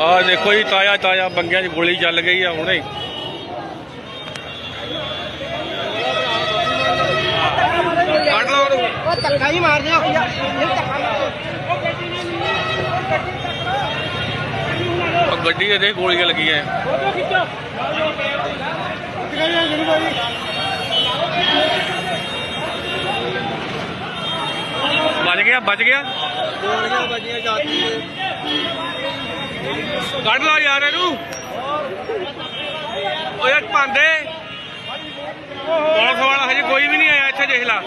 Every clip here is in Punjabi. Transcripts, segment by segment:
ਆ ਦੇਖੋ ਜੀ ਤਾਜ਼ਾ ਤਾਜ਼ਾ ਬੰਗਿਆਂ 'ਚ ਗੋਲੀ ਚੱਲ ਗਈ ਆ ਹੁਣੇ। ਕੱਢ ਲਓ ਉਹ ਹੀ ਮਾਰ ਉਹ ਗੱਡੀ ਦੇ ਗੋਲੀਆਂ ਲੱਗੀਆਂ ਬਚ ਗਿਆ ਬਚ ਗਿਆ। ਗੋਲੀਆਂ ਵੱਜੀਆਂ ਜਾਤੀ ਕੱਢ ਲਾ ਯਾਰ ਇਹਨੂੰ। ਓਏ ਭਾਂਦੇ ਪੁਲਿਸ ਵਾਲਾ ਹਜੇ ਕੋਈ ਵੀ ਨਹੀਂ ਆਇਆ ਇੱਥੇ, ਦੇਖ ਲਾ।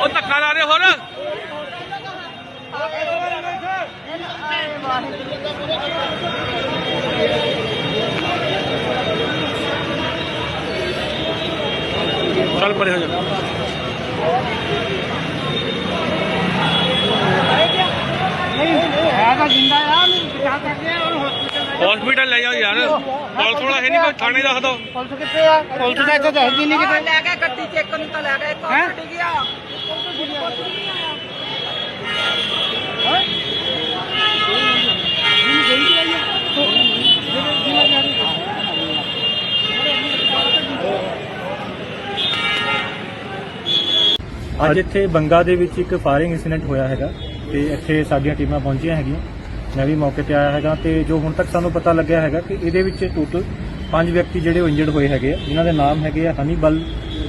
ਉਹ ਧੱਕਾ ਲਾ ਰਹੇ ਹੋਰ। ਚੱਲ ਪਰੇ ਹੋ ਜਾ। ਹੈ ਤਾਂ ਜਿੰਦਾ ਆ ਮੈਨੂੰ ਬਚਾ ਸਕਦੇ ਆ ਉਹਨੂੰ ਹਸਪੀਟਲ ਹਸਪੀਟਲ ਲੈ ਜਾਓ ਯਾਰ। ਪੁਲਿਸ ਵਾਲਾ ਹੈ ਨਹੀਂ ਕੋਈ ਥਾਣੇ ਦੱਸ ਦੋ। ਪੁਲਿਸ ਕਿੱਥੇ ਆ? ਪੁਲਿਸ ਦਾ ਇੱਥੇ ਦੱਸਦੀ ਨਹੀਂ ਕਿਤੇ। ਲੈ ਕੇ ਗੱਡੀ ਚੈੱਕ ਨੂੰ ਤਾਂ ਲੈ ਗਏ ਗਿਆ। ਅੱਜ ਇੱਥੇ ਬੰਗਾ ਦੇ ਵਿੱਚ ਇੱਕ ਫਾਇਰਿੰਗ ਇਨਸੀਡੈਂਟ ਹੋਇਆ ਹੈਗਾ ਤੇ ਇੱਥੇ ਸਾਡੀਆਂ ਟੀਮਾਂ ਪਹੁੰਚੀਆਂ ਹੈਗੀਆਂ। ਮੈਂ ਵੀ ਮੌਕੇ ਤੇ ਆਇਆ ਹੈਗਾ ਤੇ ਜੋ ਹੁਣ ਤੱਕ ਸਾਨੂੰ ਪਤਾ ਲੱਗਿਆ ਹੈਗਾ ਕਿ ਇਹਦੇ ਵਿੱਚ ਟੋਟਲ ਪੰਜ ਵਿਅਕਤੀ ਜਿਹੜੇ ਇੰਜਰਡ ਹੋਏ ਹੈਗੇ ਆ, ਜਿਨ੍ਹਾਂ ਦੇ ਨਾਮ ਹੈਗੇ ਆ ਹਨੀਬਲ,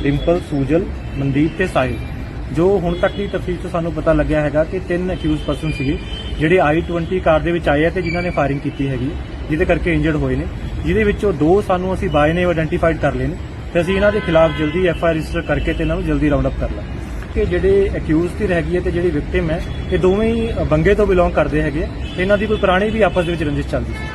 ਡਿੰਪਲ, ਸੂਜਲ, ਮਨਦੀਪ ਤੇ ਸਾਹਿਲ। ਜੋ ਹੁਣ ਤੱਕ ਦੀ ਤਫਸੀਲ ਤੋਂ ਸਾਨੂੰ ਪਤਾ ਲੱਗਿਆ ਹੈਗਾ ਕਿ ਤਿੰਨ ਅਕਿਊਜ਼ ਪਰਸਨ ਸੀਗੇ, ਜਿਹੜੇ i20 ਕਾਰ ਦੇ ਵਿੱਚ ਆਏ ਆ ਤੇ ਜਿਨ੍ਹਾਂ ਨੇ ਫਾਇਰਿੰਗ ਕੀਤੀ ਹੈਗੀ, ਜਿਹਦੇ ਕਰਕੇ ਇੰਜਰਡ ਹੋਏ ਨੇ। ਜਿਹਦੇ ਵਿੱਚੋਂ ਦੋ ਸਾਨੂੰ ਅਸੀਂ ਬਾਏ ਨੇ ਆਇਡੈਂਟੀਫਾਈਡ ਕਰ ਲਏ ਨੇ ਤੇ ਅਸੀਂ ਇਹਨਾਂ ਦੇ ਖਿਲਾਫ ਜਲਦੀ ਐਫ ਆਈ ਰਜਿਸਟਰ ਕਰਕੇ ਤੇ ਇਹਨਾਂ ਨੂੰ ਜਲਦੀ ਰਾਉਂਡ ਅਪ ਕਰ ਲਾਂਗੇ। ਕਿ ਜਿਹੜੇ ਅਕਿਊਜ਼ ਦੀ ਹੈਗੀ ਹੈ ਤੇ ਜਿਹੜੀ ਵਿਕਟਿਮ ਹੈ, ਇਹ ਦੋਵੇਂ ਹੀ ਬੰਗੇ ਤੋਂ ਬਿਲੋਂਗ ਕਰਦੇ ਹੈਗੇ ਇਹਨਾਂ ਦੀ ਕੋਈ ਪੁਰਾਣੀ ਵੀ ਆਪਸ ਦੇ ਵਿੱਚ ਰੰਜਿਸ਼ ਚੱਲਦੀ ਸੀ।